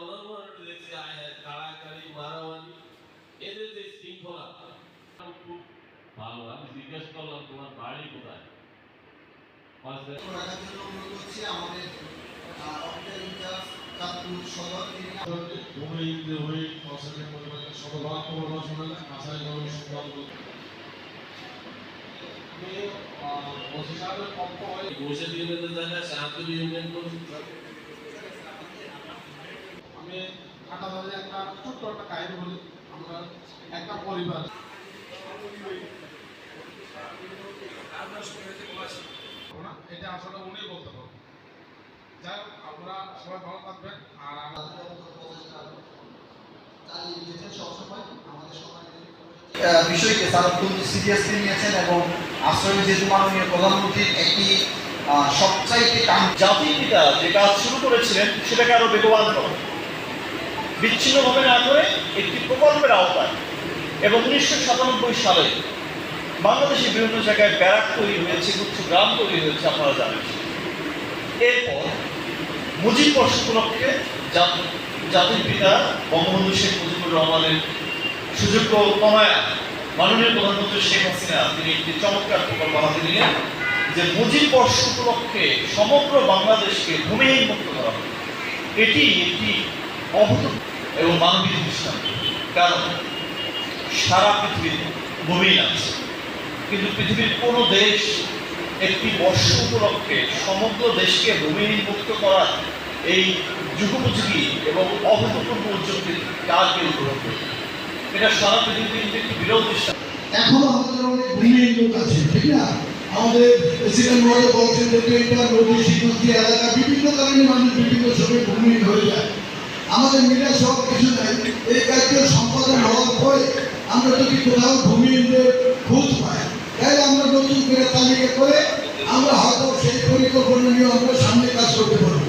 ঘটনাটা দেখছি কাড়াকাড়ি মারামারি। এদের যে শৃঙ্খলা খুব ভালো। আমি জিজ্ঞেস করলাম তোমার বাড়ি কোথায়? আমাদের অফিসার ইনচার্জ চাঁদপুর সদর তিনি ভূমি বাজারে একটা ছোট্ট একটা কাহিনী বলি, আমরা একটা পরিবার। এটা আসলে উনি বলতে পারবেন যাই হোক, আপনারা সবাই ভালো থাকবেন, আর বিষয়কে তারা খুব সিরিয়াসলি নিয়েছেন এবং আশ্রয় যেহেতু মাননীয় প্রধানমন্ত্রীর একটি সবচাইতে জাতির পিতা যে কাজ শুরু করেছিলেন, সেটাকে আরও বেগবান করা। বিচ্ছিন্নভাবে না করে একটি প্রকল্পের আওতায় এবং উনিশশো সাতানব্বই সালে বাংলাদেশে বিভিন্ন জায়গায় ব্যারাক তৈরি হয়েছে, গুচ্ছ গ্রাম তৈরি হয়েছে, আপনারা জানেন। এরপর মুজিব বর্ষ উপলক্ষে জাতির পিতা বঙ্গবন্ধু শেখ মুজিবুর রহমানের সুযোগ্য কমায়া মাননীয় প্রধানমন্ত্রী শেখ হাসিনা, তিনি একটি চমৎকার প্রকল্প হাতে নিলেন যে মুজিব বর্ষ উপলক্ষে সমগ্র বাংলাদেশকে ভূমিহীন মুক্ত করা হবে। এটি একটি অভূত এবং মানবিক দৃষ্টান্ত কারণ সারা পৃথিবীতে ভূমিহীন আছে। কিন্তু পৃথিবীর কোনো দেশ একটি বর্ষ উপলক্ষে সমগ্র দেশকে ভূমিহীন মুক্ত করার এই যুগোপযোগী এবং অভূতপূর্ব উদ্যোগটি কাজ কেউ গ্রহণ করবে এটা সারা পৃথিবীতে কিন্তু একটি বিরল দৃষ্টান্ত। এখনও আমাদের অনেক ভূমিহীন আছে, ঠিক না? আমাদের প্রেসিডেন্ট মহোদয় বলছেন যে নদী শিক্ষার্থী এলাকা বিভিন্ন কারণে মানুষ বিভিন্ন সময় ভূমিহীন হয়ে যায়। আমাদের মিডিয়া সব কিছু নাই এই কার্য সম্পাদন হওয়ার পরে আমরা যদি কোথাও ভূমিহীনদের খোঁজ পাই, তাহলে আমরা নতুন করে তালিকা করে আমরা হয়তো সেই পরিকল্পনা নিয়ে আমরা সামনে কাজ করতে পারি